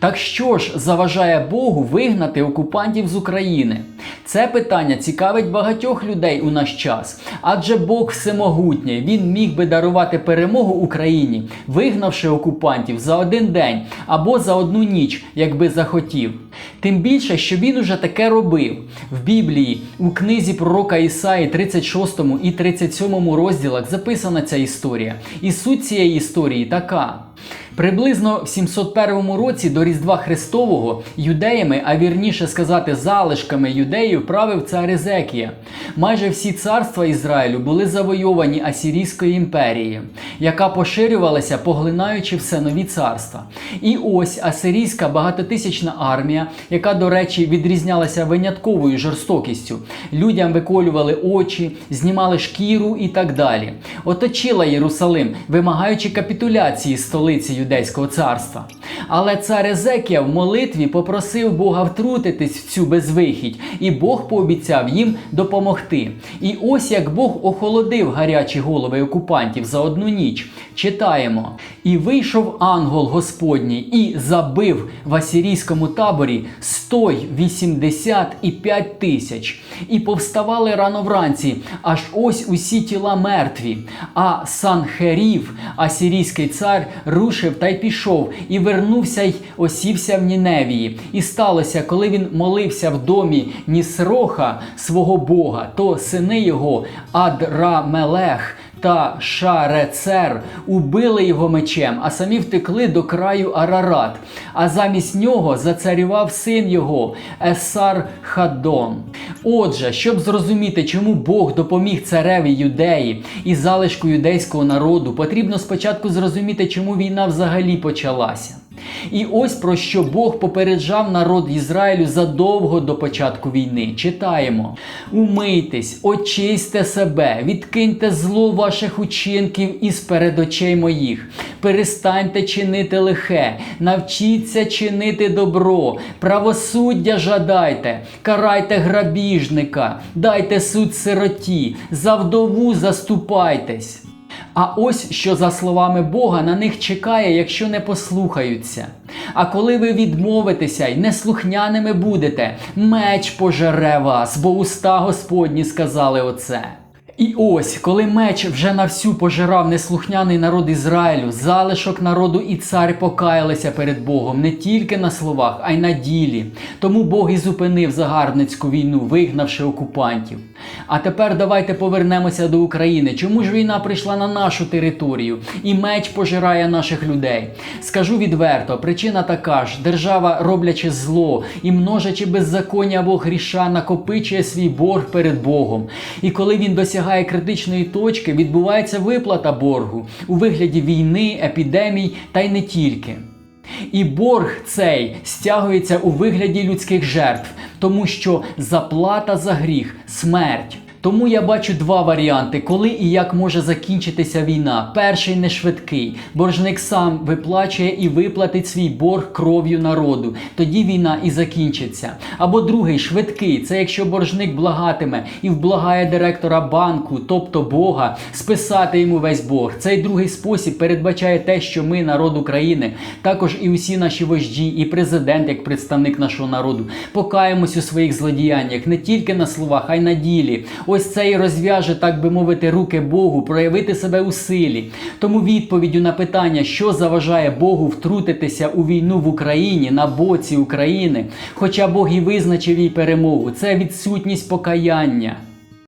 Так що ж заважає Богу вигнати окупантів з України? Це питання цікавить багатьох людей у наш час, адже Бог всемогутній, він міг би дарувати перемогу Україні, вигнавши окупантів за один день або за одну ніч, якби захотів. Тим більше, що він уже таке робив. В Біблії у книзі пророка Ісаї 36 і 37 розділах записана ця історія. І суть цієї історії така. Приблизно в 701 році до Різдва Христового юдеями, а вірніше сказати, залишками юдеїв правив цар Езекія. Майже всі царства Ізраїлю були завойовані Асірійською імперією, яка поширювалася, поглинаючи все нові царства. І ось асирійська багатотисячна армія, яка, до речі, відрізнялася винятковою жорстокістю. Людям виколювали очі, знімали шкіру і так далі. Оточила Єрусалим, вимагаючи капітуляції столиці Юдейського царства. Але цар Езекія в молитві попросив Бога втрутитись в цю безвихідь, і Бог пообіцяв їм допомогти. І ось як Бог охолодив гарячі голови окупантів за одну ніч. Читаємо: І вийшов ангел Господній і забив в асірійському таборі 185 тисяч. І повставали рано вранці, аж ось усі тіла мертві. А Санхерів, асірійський цар, рушив та й пішов, і вернувся й осівся в Ніневії. І сталося, коли він молився в домі Нісроха, свого Бога, то сини його Адрамелех та Шарецер убили його мечем, а самі втекли до краю Арарат. А замість нього зацарював син його Есар Хадон. Отже, щоб зрозуміти, чому Бог допоміг цареві юдеї і залишку юдейського народу, потрібно спочатку зрозуміти, чому війна взагалі почалася. І ось про що Бог попереджав народ Ізраїлю задовго до початку війни. Читаємо: Умийтесь, очисьте себе, відкиньте зло ваших учинків із перед очей моїх, перестаньте чинити лихе, навчіться чинити добро, правосуддя жадайте, карайте грабіжника, дайте суд сироті, за вдову заступайтесь. А ось що за словами Бога на них чекає, якщо не послухаються. А коли ви відмовитеся й неслухняними будете, меч пожере вас, бо уста Господні сказали оце. І ось, коли меч вже на всю пожирав неслухняний народ Ізраїлю, залишок народу і цар покаялися перед Богом не тільки на словах, а й на ділі. Тому Бог і зупинив загарбницьку війну, вигнавши окупантів. А тепер давайте повернемося до України. Чому ж війна прийшла на нашу територію і меч пожирає наших людей? Скажу відверто, причина така ж: держава, роблячи зло і множачи беззаконня або гріша, накопичує свій борг перед Богом. І коли він досягає критичної точки, відбувається виплата боргу у вигляді війни, епідемій та й не тільки. І борг цей стягується у вигляді людських жертв, тому що заплата за гріх смерть. Тому я бачу два варіанти, коли і як може закінчитися війна. Перший не швидкий. Боржник сам виплачує і виплатить свій борг кров'ю народу. Тоді війна і закінчиться. Або другий швидкий це якщо боржник благатиме і вблагає директора банку, тобто Бога, списати йому весь борг. Цей другий спосіб передбачає те, що ми, народ України, також і усі наші вожді, і президент, як представник нашого народу, покаємось у своїх злодіяннях не тільки на словах, а й на ділі. Ось це і розв'яже, так би мовити, руки Богу, проявити себе у силі. Тому відповіддю на питання, що заважає Богу втрутитися у війну в Україні на боці України, хоча Бог і визначив їй перемогу, це відсутність покаяння.